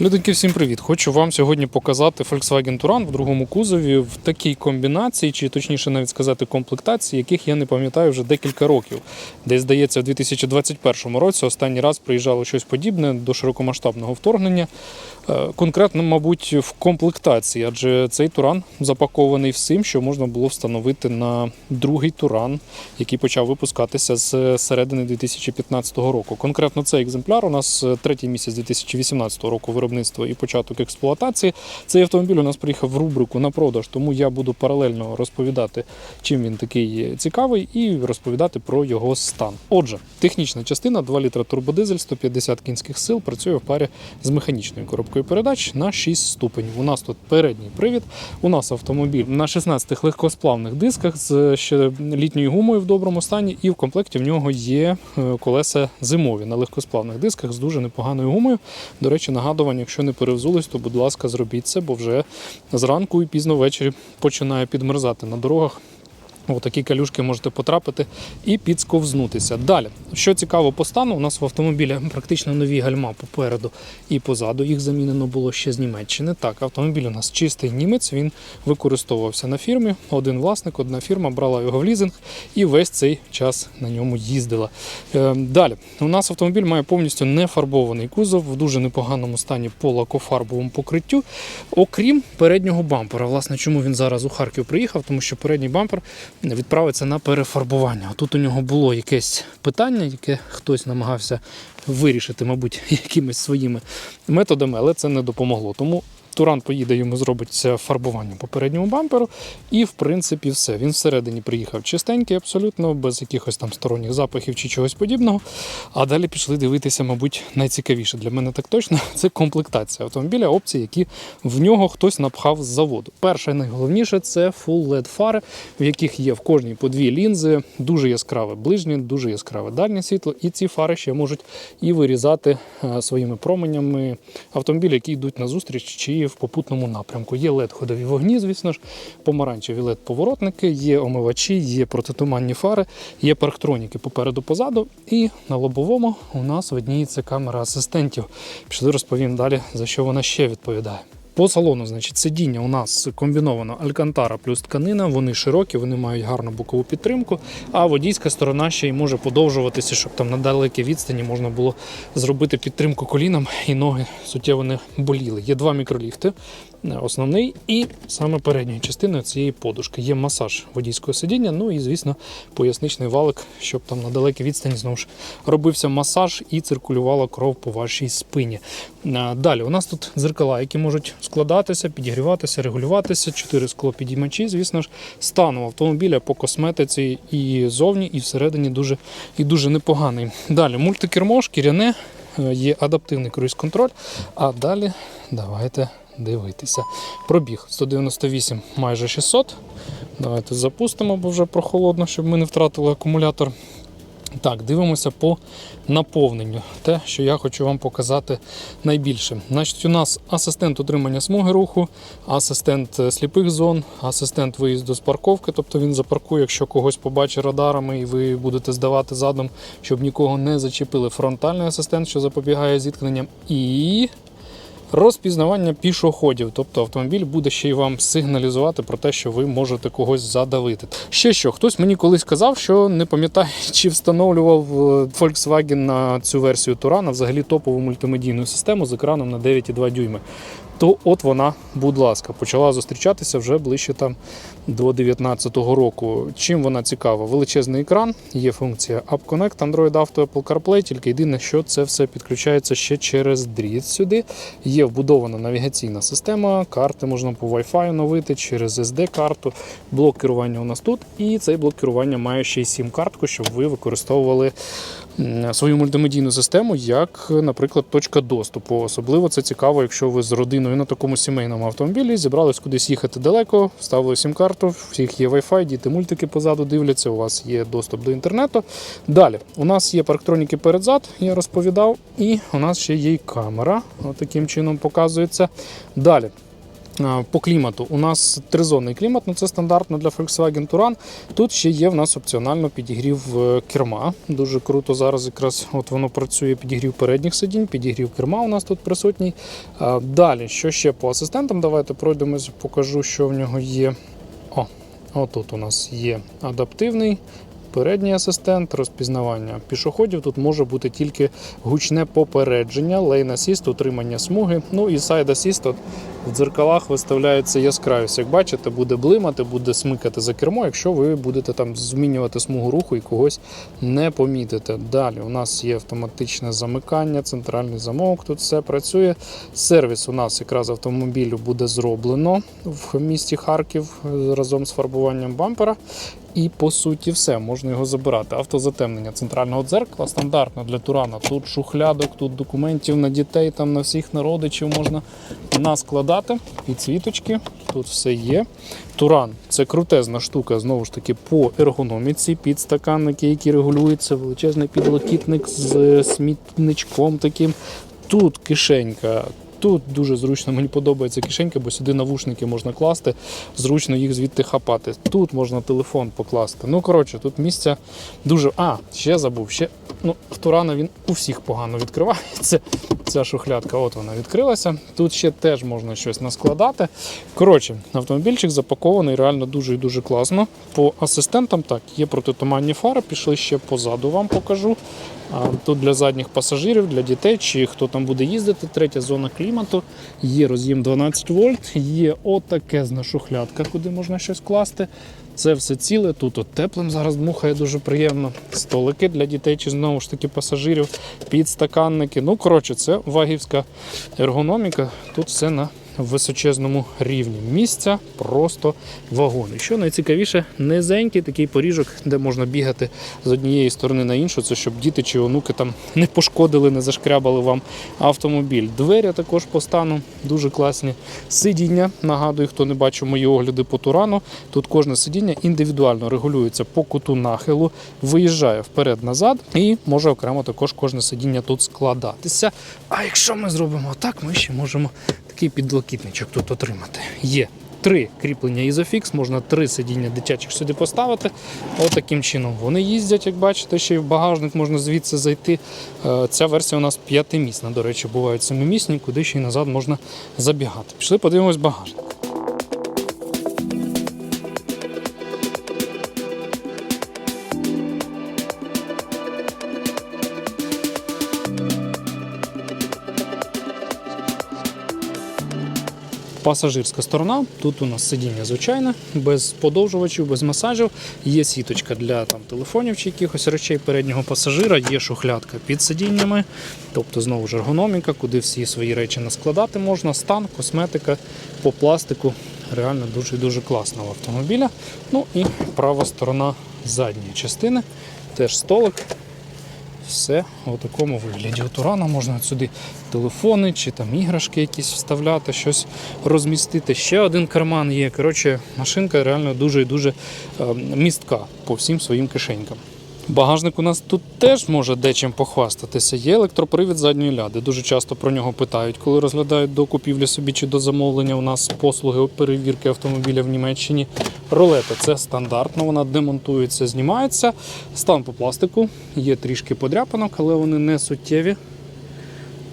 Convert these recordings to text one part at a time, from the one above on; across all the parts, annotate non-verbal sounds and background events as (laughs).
Люденьки, всім привіт! Хочу вам сьогодні показати Volkswagen Touran в другому кузові в такій комбінації, чи точніше навіть сказати комплектації, яких я не пам'ятаю вже декілька років. Десь здається, в 2021 році останній раз приїжджало щось подібне до широкомасштабного вторгнення. Е, Конкретно, мабуть, в комплектації, адже цей туран запакований всім, що можна було встановити на другий туран, який почав випускатися з середини 2015 року. Конкретно цей екземпляр у нас е, третій місяць 2018 року виробництва і початок експлуатації. Цей автомобіль у нас приїхав в рубрику на продаж, тому я буду паралельно розповідати, чим він такий цікавий, і розповідати про його стан. Отже, технічна частина 2 літра турбодизель, 150 кінських сил, працює в парі з механічною коробкою передач на 6 ступенів. У нас тут передній привід. У нас автомобіль на 16 легкосплавних дисках з ще літньою гумою в доброму стані, і в комплекті в нього є е, колеса зимові на легкосплавних дисках з дуже непоганою гумою. До речі, нагадування, якщо не перевзулись, то будь ласка, зробіть це, бо вже зранку і пізно ввечері починає підмерзати на дорогах. У такі калюшки можете потрапити і підсковзнутися. Далі, що цікаво по стану, у нас в автомобілі практично нові гальма попереду і позаду. Їх замінено було ще з Німеччини. Так, автомобіль у нас чистий німець. Він використовувався на фірмі. Один власник, одна фірма брала його в лізинг і весь цей час на ньому їздила. Е, Далі, у нас автомобіль має повністю нефарбований кузов в дуже непоганому стані по лакофарбовому покриттю, окрім переднього бампера. Власне, чому він зараз у Харків приїхав? Тому що передній бампер відправиться на перефарбування. Тут у нього було якесь питання, яке хтось намагався вирішити, мабуть, (laughs) якимись своїми методами, але це не допомогло. Тому Туран поїде, йому зробить фарбування попередньому бамперу, і в принципі все. Він всередині приїхав чистенький, абсолютно, без якихось там сторонніх запахів чи чогось подібного. А далі пішли дивитися, мабуть, найцікавіше для мене так точно (laughs) це комплектація автомобіля, опції, які в нього хтось напхав з заводу. Перше і найголовніше це full LED фари, в яких є в кожній по дві лінзи, дуже яскраве ближнє, дуже яскраве дальнє світло. І ці фари ще можуть і вирізати е, своїми променями автомобілі, які йдуть на зустріч чи в попутному напрямку. Є led ходові вогні, звісно ж, помаранчеві led поворотники, є омивачі, є протитуманні фари, є парктроніки попереду позаду. І на лобовому у нас видніється камера асистентів. Пішли розповім далі, за що вона ще відповідає. По салону, значить, сидіння у нас комбіновано алькантара плюс тканина. Вони широкі, вони мають гарну бокову підтримку. А водійська сторона ще й може подовжуватися, щоб там на далекій відстані можна було зробити підтримку колінам і ноги суттєво не боліли. Є два мікроліфти. Основний і саме передньою частиною цієї подушки. Є масаж водійського сидіння, ну і, звісно, поясничний валик, щоб там на далекій відстані знову ж робився масаж і циркулювала кров по вашій спині. Далі у нас тут дзеркала, які можуть складатися, підігріватися, регулюватися. Чотири склопідіймачі, звісно ж, стану автомобіля по косметиці і зовні, і всередині дуже і дуже непоганий. Далі мультикермо, шкіряне, е, є адаптивний круїз-контроль. А далі давайте дивитися. Пробіг 198 майже 600. Давайте запустимо, бо вже прохолодно, щоб ми не втратили акумулятор. Так, дивимося по наповненню. Те, що я хочу вам показати найбільше. Значить, у нас асистент утримання смуги руху, асистент е, сліпих зон, асистент виїзду з парковки, тобто він запаркує, якщо когось побачить радарами і ви будете здавати задом, щоб нікого не зачепили. Фронтальний асистент, що запобігає зіткненням, і Розпізнавання пішоходів, тобто автомобіль буде ще й вам сигналізувати про те, що ви можете когось задавити. Ще що, хтось мені колись казав, що не пам'ятаю, чи встановлював е, Volkswagen на цю версію Турана взагалі топову мультимедійну систему з екраном на 9,2 дюйми. То от вона, будь ласка, почала зустрічатися вже ближче там до 2019 року. Чим вона цікава? Величезний екран, є функція App Connect, Android Auto, Apple CarPlay, тільки єдине, що це все підключається ще через дріт сюди. Є вбудована навігаційна система, карти можна по Wi-Fi оновити через SD-карту. Блок керування у нас тут, і цей блок керування має ще й сім-картку, щоб ви використовували свою мультимедійну систему, як, наприклад, точка доступу. Особливо це цікаво, якщо ви з родиною на такому сімейному автомобілі зібрались кудись їхати далеко, вставили сім-карту, у всіх є Wi-Fi, діти мультики позаду дивляться, у вас є доступ до інтернету. Далі, у нас є парктроніки перед-зад, я розповідав, і у нас ще є й камера. Таким чином показується. Далі. По клімату у нас тризонний клімат, ну це стандартно для Volkswagen Touran. Тут ще є в нас опціонально підігрів е, керма. Дуже круто зараз якраз от воно працює підігрів передніх сидінь, підігрів керма у нас тут присутній. Далі, що ще по асистентам? Давайте пройдемось, покажу, що в нього є. О, отут у нас є адаптивний. Передній асистент, розпізнавання пішоходів. Тут може бути тільки гучне попередження, лейн асіст, утримання смуги. Ну і сайд асіст в дзеркалах виставляється яскравість. Як бачите, буде блимати, буде смикати за кермо, якщо ви будете там змінювати смугу руху і когось не помітите. Далі у нас є автоматичне замикання, центральний замок. Тут все працює. Сервіс у нас якраз автомобілю буде зроблено в місті Харків е, разом з фарбуванням бампера. І по суті все, можна його забирати. Автозатемнення центрального дзеркала стандартно для Турана. Тут шухлядок, тут документів на дітей, там на всіх народичів можна наскладати. Підсвіточки, тут все є. Туран це крутезна штука, знову ж таки, по ергономіці, підстаканники, які регулюються, величезний підлокітник з смітничком таким. Тут кишенька. Тут дуже зручно, мені подобається кишенька, бо сюди навушники можна класти, зручно їх звідти хапати. Тут можна телефон покласти. Ну, коротше, тут місця дуже. А, ще забув. Ще ну, в Турана він у всіх погано відкривається. Ця шухлядка, от вона відкрилася. Тут ще теж можна щось наскладати. Коротше, автомобільчик запакований реально дуже і дуже класно. По асистентам так, є протитуманні фари, пішли ще позаду, вам покажу. А Тут для задніх пасажирів, для дітей, чи хто там буде їздити, третя зона клімату. Є роз'єм 12 вольт, є отакезна шухлядка, куди можна щось класти. Це все ціле. Тут от теплим зараз дмухає дуже приємно. Столики для дітей чи знову ж таки пасажирів, підстаканники. Ну, коротше, це вагівська ергономіка. Тут все на височезному рівні. Місця просто вагон. І що найцікавіше, низенький такий поріжок, де можна бігати з однієї сторони на іншу, це щоб діти чи онуки там не пошкодили, не зашкрябали вам автомобіль. Двері також по стану дуже класні. Сидіння. Нагадую, хто не бачив мої огляди по турану. Тут кожне сидіння індивідуально регулюється по куту нахилу, виїжджає вперед-назад і може окремо також кожне сидіння тут складатися. А якщо ми зробимо так, ми ще можемо такий підлокітничок тут отримати. Є три кріплення Isofix, можна три сидіння дитячих сюди поставити. От чином вони їздять, як бачите, ще й в багажник можна звідси зайти. Е, Ця версія у нас п'ятимісна. До речі, бувають семимісні, куди ще й назад можна забігати. Пішли, подивимось багажник. Пасажирська сторона. Тут у нас сидіння звичайне, без подовжувачів, без масажів. Є сіточка для там, телефонів чи якихось речей переднього пасажира, є шухлядка під сидіннями, тобто знову ж ергономіка, куди всі свої речі наскладати можна. Стан, косметика по пластику. Реально дуже дуже класно в автомобіля. Ну і права сторона задньої частини. Теж столик. Все у такому вигляді. От урана можна сюди телефони чи там іграшки якісь вставляти, щось розмістити. Ще один карман є. Коротше, машинка реально дуже і дуже е, містка по всім своїм кишенькам. Багажник у нас тут теж може дечим похвастатися. Є електропривід задньої ляди. Дуже часто про нього питають, коли розглядають до купівлі собі чи до замовлення. У нас послуги перевірки автомобіля в Німеччині. Ролета це стандартно, вона демонтується, знімається. Стан по пластику, є трішки подряпанок, але вони не суттєві.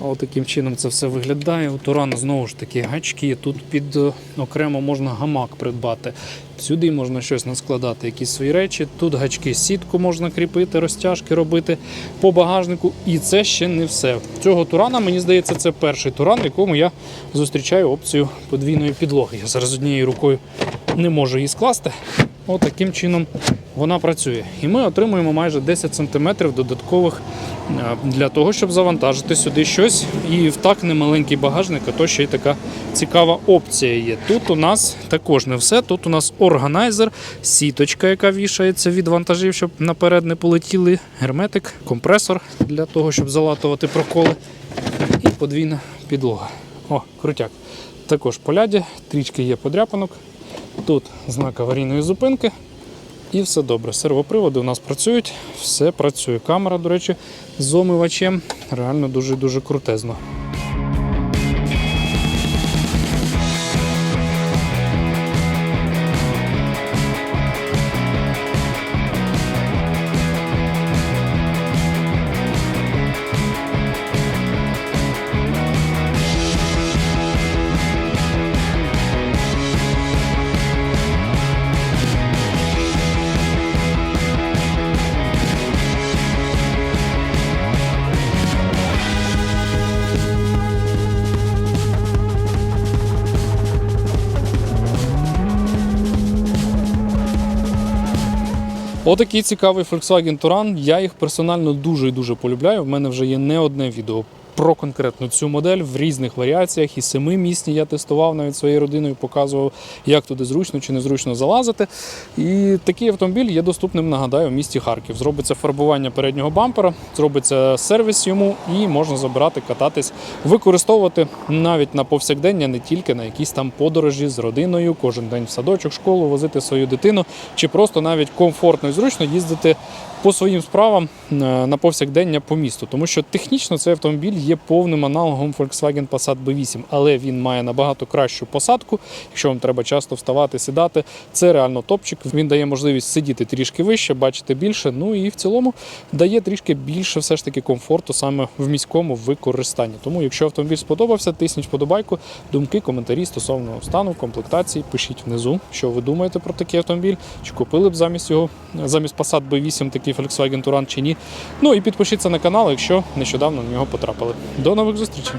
От чином це все виглядає. У Турана знову ж таки гачки. Тут під е, окремо можна гамак придбати. Сюди можна щось наскладати, якісь свої речі. Тут гачки сітку можна кріпити, розтяжки робити по багажнику. І це ще не все. Цього турана, мені здається, це перший туран, в якому я зустрічаю опцію подвійної підлоги. Я зараз однією рукою не можу її скласти. От чином вона працює. І ми отримуємо майже 10 см додаткових е, для того, щоб завантажити сюди щось. І в так немаленький багажник, а то ще й така цікава опція є. Тут у нас також не все. Тут у нас органайзер, сіточка, яка вішається від вантажів, щоб наперед не полетіли, герметик, компресор для того, щоб залатувати проколи. І подвійна підлога. О, крутяк. Також поляді, трічки є подряпанок. Тут знак аварійної зупинки. І все добре. Сервоприводи у нас працюють, все працює. Камера, до речі, з омивачем реально дуже-дуже крутезно. Отакий цікавий Volkswagen Touran. Я їх персонально дуже і дуже полюбляю. В мене вже є не одне відео. Про конкретно цю модель в різних варіаціях і семимісні я тестував навіть своєю родиною, показував, як туди зручно чи незручно залазити. І такий автомобіль є доступним, нагадаю, в місті Харків. Зробиться фарбування переднього бампера, зробиться сервіс йому і можна забирати, кататись, використовувати навіть на повсякдення, не тільки на якісь там подорожі з родиною, кожен день в садочок, школу, возити свою дитину, чи просто навіть комфортно і зручно їздити по своїм справам е, на повсякдення по місту, тому що технічно цей автомобіль є повним аналогом Volkswagen Passat B8, але він має набагато кращу посадку. Якщо вам треба часто вставати, сідати, це реально топчик. Він дає можливість сидіти трішки вище, бачити більше. Ну і в цілому дає трішки більше все ж таки комфорту саме в міському використанні. Тому, якщо автомобіль сподобався, тисніть вподобайку, думки, коментарі стосовно стану, комплектації, пишіть внизу, що ви думаєте про такий автомобіль, чи купили б замість його замість Passat B8 такий Volkswagen Touran чи ні. Ну і підпишіться на канал, якщо нещодавно на нього потрапили. До нових зустрічей!